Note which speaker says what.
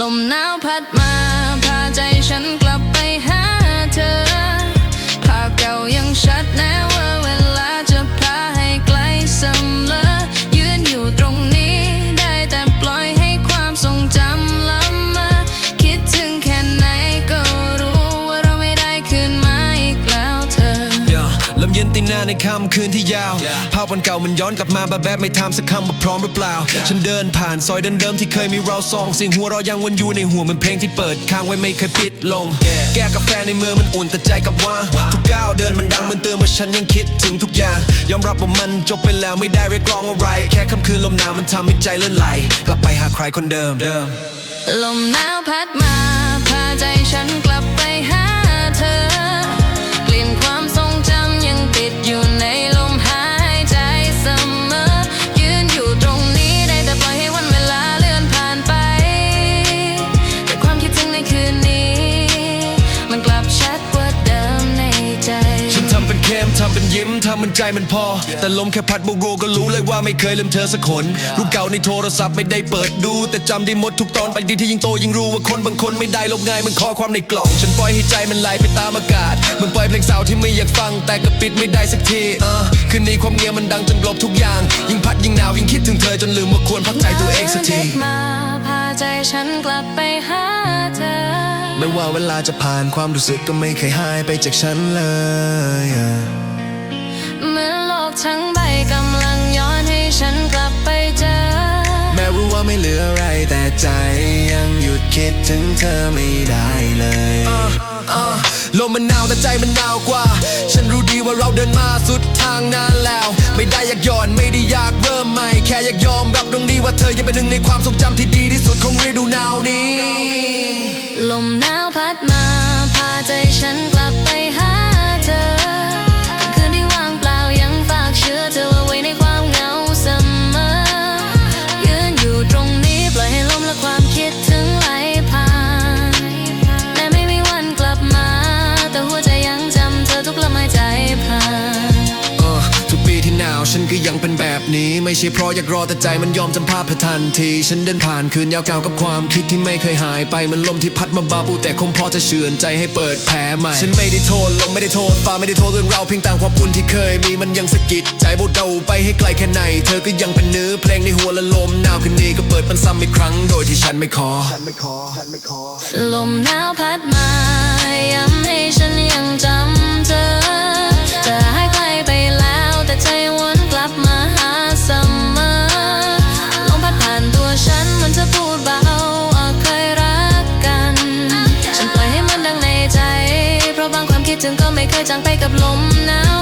Speaker 1: ลมหนาวพัดมา ย่าลมเย็
Speaker 2: นตีหน้าในค่ำคืนที่ยาว ภาพวันเก่ามันย้อนกลับมาแบบแบบไม่ทำสักคำว่าพร้อมหรือเปล่า ฉันเดินผ่านซอยเดิมๆที่เคยมีเราสองเสียงหัวเราะยังวนอยู่ในหัวเหมันเพลงที่เปิดค้างไว้ไม่เคยปิดลง แก้กาแฟในมือมันอุ่นแต่ใจกลับว่างทุกก้าวเดินมันดังมันเตือนว่าฉันยังคิดถึงทุกอย่าง ยอมรับว่ามันจบไปแล้วไม่ได้เรียกร้องอะไร แค่ค่ำคืนลมหนาวมันทำให้ใจเลื่อนไหลกลับไปหาใครคนเดิมเดิม
Speaker 1: ลมหนาวพัดมาำเป็นเข้
Speaker 2: มทำเป็นยิ้มทำเป็นใจมันพอ แต่ลมแค่พัดโบกโรก็รู้เลยว่าไม่เคยลืมเธอสักคนรูปเก่าในโทรศัพท์ไม่ได้เปิดดู แต่จำได้หมดทุกตอนไปดีที่ยิ่งโตยิ่งรู้ว่าคนบางคนไม่ได้ลบง่ายมันข้อความในกล่อง ฉันปล่อยให้ใจมันไหลไปตามอากาศเหมันปล่อยเพลงเศร้าที่ไม่อยากฟัง แต่ก็ปิดไม่ได้สักทีเออคืนนี้ความเงียบมันดังจนกลบทุกอย่าง ยิ่งพัดยิ่งหนาวยิ่งคิดถึงเธอจนลืมว่าควรพักใจตัวเองสักที
Speaker 1: มาพาใจฉันกลับไปหาเธอ
Speaker 2: ไม่ว่าเวลาจะผ่านความรู้สึกก็ไม่เคยหายไปจากฉันเลยอะ
Speaker 1: เมื่อโลก ทั้งใบกำลังย้อนให้ฉันกลับไปเจอ
Speaker 2: แม้รู้ว่าไม่เหลืออะไรแต่ใจยังหยุดคิดถึงเธอไม่ได้เลยลมมันหนาวแต่ใจมันหนาวกว่า ฉันรู้ดีว่าเราเดินมาสุดทางนานแล้ว ไม่ได้อยากย้อนไม่ได้อยากเริ่มใหม่ แค่อยากยอมรับตรงนี้ว่าเธอยังเป็นหนึ่งในความทรงจำที่ดีที่สุดของฤดูหนาวนี้
Speaker 1: ลมหนาวพัดมา ก็ยังเป็นแบ
Speaker 2: บนี้ ไม่ใช่เพราะอยากรอแต่ใจมันยอมจำภาพเธอทันที ฉันเดินผ่านคืนยาวเก่ากับความคิดที่ไม่เคยหายไปมันลมที่พัดมาบาบูแต่คงพอจะเชือนใจให้เปิดแผลใหม่ ฉันไม่ได้โทษลมไม่ได้โทษฟ้าไม่ได้โทษเรื่องเราเพียงต่างความอุ่นที่เคยมีมันยังสะกิดใจโบดเดาไปให้ไกลแค่ไหน เธอก็ยังเป็นเนื้อเพลงในหัวและลมหนาวคืนนี้ก็เปิดมันซ้ำอีกครั้งโดยที่ฉันไม่ขอ
Speaker 1: ลมหนาวพัดมา ดถึงก็ไม่เคยจางไปกับลมหนาว